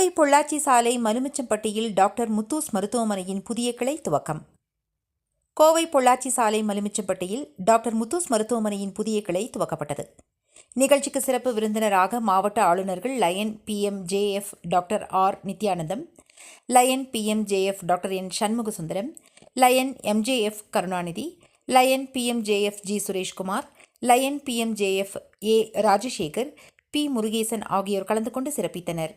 கோவை பொள்ளாச்சி சாலை மலுமிச்சம்பட்டியில் டாக்டர் முத்தூஸ் மருத்துவமனையின் புதிய கிளை துவக்கம். கோவை பொள்ளாச்சி சாலை மலுமிச்சம்பட்டியில் டாக்டர் முத்தூஸ் மருத்துவமனையின் புதிய கிளை துவக்கப்பட்டது. நிகழ்ச்சிக்கு சிறப்பு விருந்தினராக மாவட்ட ஆளுநர்கள் lion PMJF doctor R Nithyanandam lion PMJF doctor N Shanmugasundaram lion MJF Karunanidhi lion PMJF G Sureshkumar lion PMJF A Rajasekar P Murugesan ஆகியோர் கலந்து கொண்டு சிறப்பித்தனர்.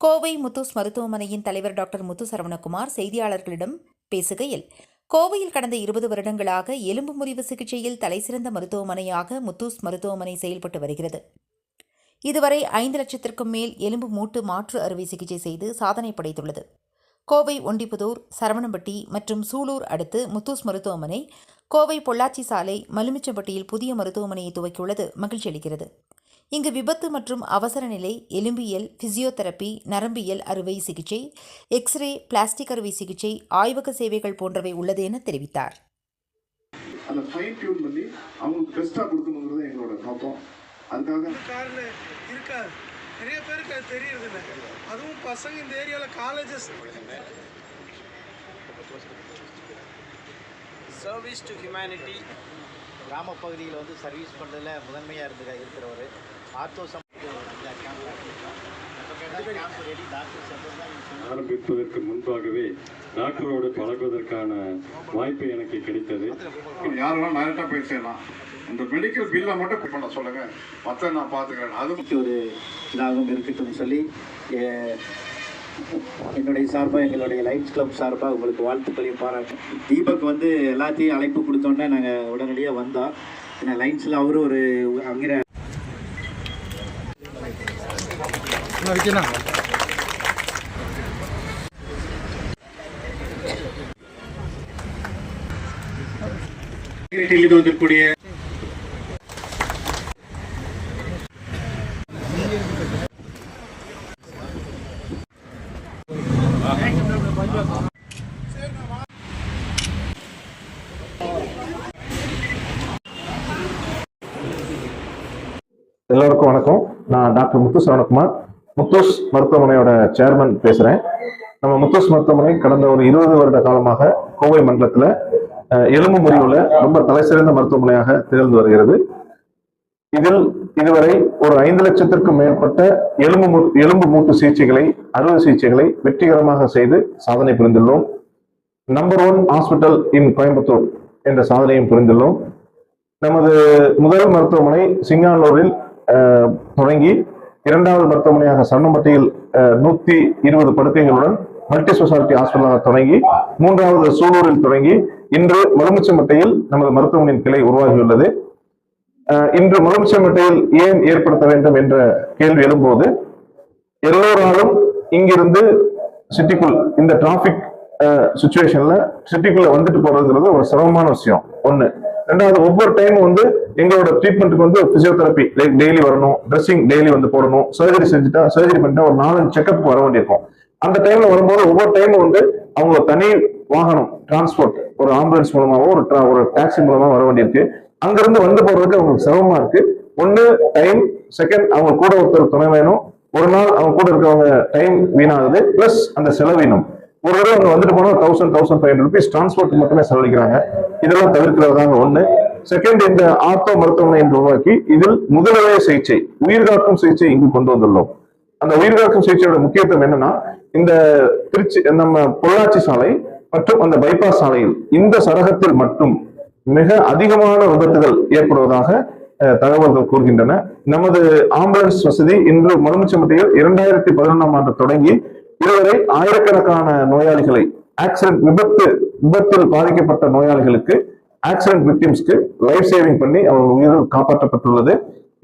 கோவை முத்தூஸ் மருத்துவமனையின் தலைவர் டாக்டர் முத்து சரவணகுமார் செய்தியாளர்களிடம் பேசுகையில் கோவையில் கடந்த இருபது வருடங்களாக எலும்பு முறிவு சிகிச்சையில் தலைசிறந்த மருத்துவமனையாக முத்தூஸ் மருத்துவமனை செயல்பட்டு வருகிறது. இதுவரை ஐந்து லட்சத்திற்கும் மேல் எலும்பு மூட்டு மாற்று அறுவை சிகிச்சை செய்து சாதனை படைத்துள்ளது. கோவை ஒண்டிப்புதூர் சரவணம்பட்டி மற்றும் சூலூர் அடுத்து முத்தூஸ் மருத்துவமனை கோவை பொள்ளாச்சி சாலை மலுமிச்சம்பட்டியில் புதிய மருத்துவமனையை துவக்கியுள்ளது மகிழ்ச்சி அளிக்கிறது இங்கு விபத்து மற்றும் அவசர நிலை எலும்பியல் பிசியோதெரப்பி நரம்பியல் அறுவை சிகிச்சை எக்ஸ்ரே பிளாஸ்டிக் அறுவை சிகிச்சை ஆய்வக சேவைகள் போன்றவை உள்ளது என தெரிவித்தார். அதை ஃபைன் டியூன் பண்ணி அவங்களுக்கு பெஸ்ட்டாக கொடுக்கணுங்கிறது எங்களோட நோக்கம். அதுக்காக காரில் இருக்காது. நிறைய பேருக்கு அது தெரியறதில்ல. அதுவும் பசங்க இந்த ஏரியாவில் காலேஜஸ் சர்வீஸ் டு ஹியூமனிட்டி கிராம பகுதியில் வந்து சர்வீஸ் பண்ணுறதுல முதன்மையாக இருந்துக்க இருக்கிறவர். ஆர்த்தோ கேம்ப் ரெடி டாக்டர் சம்பந்தம் ஆரம்பிப்பதற்கு முன்பாகவே டாக்டரோடு பழகுவதற்கான வாய்ப்பு எனக்கு கிடைத்தது. யாரெல்லாம் டைரெக்டாக போய் செய்யலாம் இந்த மெடிக்கல் பில்லை மட்டும் பண்ண சொல்லுங்க. மற்ற நான் பார்த்துக்கிறேன். அதுவும் ஒரு இதாகவும் இருக்கட்டும் சொல்லி என்னுடைய சார்பாக எங்களுடைய லைன்ஸ் கிளப் சார்பாக உங்களுக்கு வாழ்த்துக்களையும் பாராட்டும் தீபக் வந்து எல்லாத்தையும் அழைப்பு கொடுத்தோன்னே நாங்கள் உடனடியாக வந்தோம். ஏன்னா லைன்ஸில் அவரும் ஒரு வைக்கணும் இது வந்திருக்கக்கூடிய எல்லோருக்கும் வணக்கம். நான் டாக்டர் முத்து சரவணகுமார் முத்தோஸ் மருத்துவமனையோட சேர்மன் பேசுறேன். நம்ம முத்தோஸ் மருத்துவமனை கடந்த ஒரு இருபது வருட காலமாக கோவை மண்டலத்துல எலும்பு முறிவுல ரொம்ப தலைசிறந்த மருத்துவமனையாக திகழ்ந்து வருகிறது. இதில் இதுவரை ஒரு ஐந்து லட்சத்திற்கும் மேற்பட்ட எலும்பு எலும்பு மூட்டு சிகிச்சைகளை அறுவை சிகிச்சைகளை வெற்றிகரமாக செய்து சாதனை புரிந்துள்ளோம். Number one hospital in Coimbatore என்ற சாதனையும் புரிந்துள்ளோம். நமது முதல் மருத்துவமனை சிங்கானூரில் தொடங்கி இரண்டாவது மருத்துவமனையாக சரணம்பட்டியில் அஹ், நூத்தி இருபது படுக்கைகளுடன் மல்டி ஸ்பெஷாலிட்டி ஹாஸ்பிட்டலாக தொடங்கி மூன்றாவது சூலூரில் தொடங்கி இன்று மலுமிச்சம்பட்டியில் நமது மருத்துவமனையின் கிளை உருவாகியுள்ளது. இன்று மலுமிச்சம்பட்டியில் ஏன் ஏற்படுத்த வேண்டும் என்ற கேள்வி எழும்போது எல்லோராலும் இங்கிருந்து சிட்டிக்குள் இந்த டிராபிக் சுச்சுவேஷன்ல சிட்டிக்குள்ள வந்துட்டு போறதுங்கிறது ஒரு சிரமமான விஷயம். ஒண்ணு ரெண்டாவது ஒவ்வொரு டைம் வந்து எங்களோட ட்ரீட்மெண்ட்டுக்கு வந்து பிசியோதெரப்பி லைக் டெய்லி வரணும் ட்ரெஸ்ஸிங் டெய்லி வந்து போடணும் சர்ஜரி செஞ்சுட்டா சர்ஜரி பண்ணிட்டா ஒரு நாலஞ்சு செக்அப் வர வேண்டியிருக்கும். அந்த டைம்ல வரும்போது ஒவ்வொரு டைமும் வந்து அவங்க தனி வாகனம் டிரான்ஸ்போர்ட் ஒரு ஆம்புலன்ஸ் மூலமாவோ ஒரு ஒரு டாக்ஸி மூலமா வர வேண்டியிருக்கு. அங்கிருந்து வந்து போறதுக்கு அவங்களுக்கு சிரமமா இருக்கு. ஒன்னு டைம் செகண்ட் அவங்க கூட ஒருத்தர் துணை வேணும். ஒரு நாள் அவங்க கூட இருக்கவங்க டைம் வீணாகுது. பிளஸ் அந்த செலவீனம் ஒரு தடவை அவங்க வந்துட்டு போனால் thousand thousand five hundred rupees transport மட்டுமே செலவழிக்கிறாங்க. இதெல்லாம் தவிர்க்கிறதாங்க ஒண்ணு. செகண்ட் இந்த ஆர்த்தோ மருத்துவமனை என்று உருவாக்கி இதில் முதலவே சிகிச்சை உயிர்காக்கும் சிகிச்சை இங்கு கொண்டு வந்துள்ளோம். அந்த உயிர்காக்கும் சிகிச்சையோட முக்கியத்துவம் என்னன்னா இந்த திருச்சி நம்ம பொள்ளாச்சி சாலை மற்றும் அந்த பைபாஸ் சாலையில் இந்த சரகத்தில் மட்டும் மிக அதிகமான விபத்துகள் ஏற்படுவதாக தகவல்கள் கூறுகின்றன. நமது ஆம்புலன்ஸ் வசதி இன்று மருமிச்சம்பட்டியில் இரண்டாயிரத்தி பதினொன்றாம் ஆண்டு தொடங்கி இதுவரை ஆயிரக்கணக்கான நோயாளிகளை ஆக்சிடென்ட் விபத்து விபத்தில் பாதிக்கப்பட்ட நோயாளிகளுக்கு ஆக்சிடென்ட் விக்டிம்ஸ்க்கு லைஃப் சேவிங் பண்ணி அவர்கள் உயிர்கள் காப்பாற்றப்பட்டுள்ளது.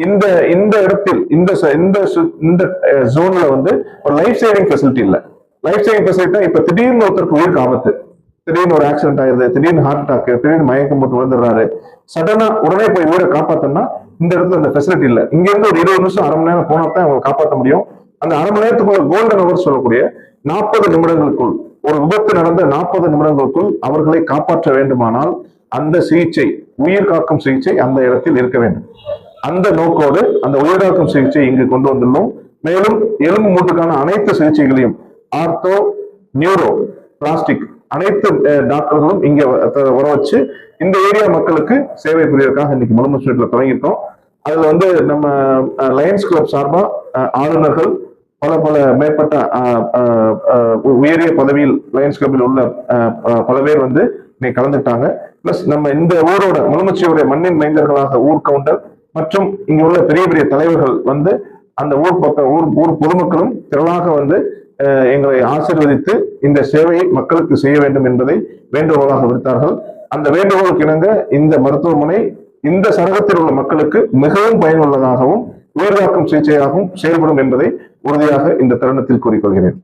இந்த இந்த இடத்தில் இந்த இந்த இந்த ஜோன்ல வந்து ஒரு லைஃப் சேவிங் ஃபெசிலிட்டி இல்லை. லைஃப் சேவிங் ஃபெசிலிட்டி இப்ப திடீர்னு ஒருத்தருக்கு உயிருக்கு ஆபத்து. திடீர்னு ஒரு ஆக்சிடென்ட் ஆயிருது திடீர்னு ஹார்ட் அட்டாக் திடீர்னு மயக்கம் போட்டு விழுந்துடுறாரு. சடனா உடனே போய் உயிரை காப்பாத்தோம்னா இந்த இடத்துல அந்த ஃபெசிலிட்டி இல்லை. இங்க இருந்து ஒரு இருபது நிமிஷம் அரை மணி நேரம் போனா தான் அவங்க காப்பாற்ற முடியும். அந்த அரை மணி நேரத்துக்குள்ள கோல்டன் அவர் சொல்லக்கூடிய நாற்பது நிமிடங்களுக்குள் ஒரு விபத்து நடந்த நாற்பது நிமிடங்களுக்குள் அவர்களை காப்பாற்ற வேண்டுமானால் அந்த சிகிச்சை உயிர் காக்கும் சிகிச்சை அந்த இடத்தில் இருக்க வேண்டும். அந்த நோக்கோடு அந்த உயிர்காக்கும் சிகிச்சை இங்கு கொண்டு வந்துள்ளோம். மேலும் எலும்பு மூட்டுக்கான அனைத்து சிகிச்சைகளையும் ஆர்த்தோ நியூரோ பிளாஸ்டிக் அனைத்து டாக்டர்களும் இங்க வ- வர வச்சு இந்த ஏரியா மக்களுக்கு சேவை புரியறதுக்காக இன்னைக்கு முழுமுச்சீட்டில் தொடங்கிட்டோம். அதுல வந்து நம்ம லயன்ஸ் கிளப் சார்பா ஆளுநர்கள் பல பல மேற்பட்ட உயரிய பதவியில் லயன்ஸ் கிளப்பில் உள்ள பல பேர் வந்து இன்னைக்கு கலந்துட்டாங்க பிளஸ் நம்ம இந்த ஊரோட முழுமச்சியுடைய மண்ணின் மைந்தர்களாக ஊர் கவுண்டர் மற்றும் இங்க உள்ள பெரிய பெரிய தலைவர்கள் வந்து அந்த ஊர் பக்கம் ஊர் ஊர் பொதுமக்களும் திரளாக வந்து எங்களை ஆசீர்வதித்து இந்த சேவையை மக்களுக்கு செய்ய வேண்டும் என்பதை வேண்டுகோளாக விடுத்தார்கள். அந்த வேண்டுகோளுக்கு இணங்க இந்த மருத்துவமனை இந்த சரகத்தில் உள்ள மக்களுக்கு மிகவும் பயனுள்ளதாகவும் உயிர்காக்கும் சிகிச்சையாகவும் செயல்படும் என்பதை உறுதியாக இந்த தருணத்தில் கூறிக்கொள்கிறேன்.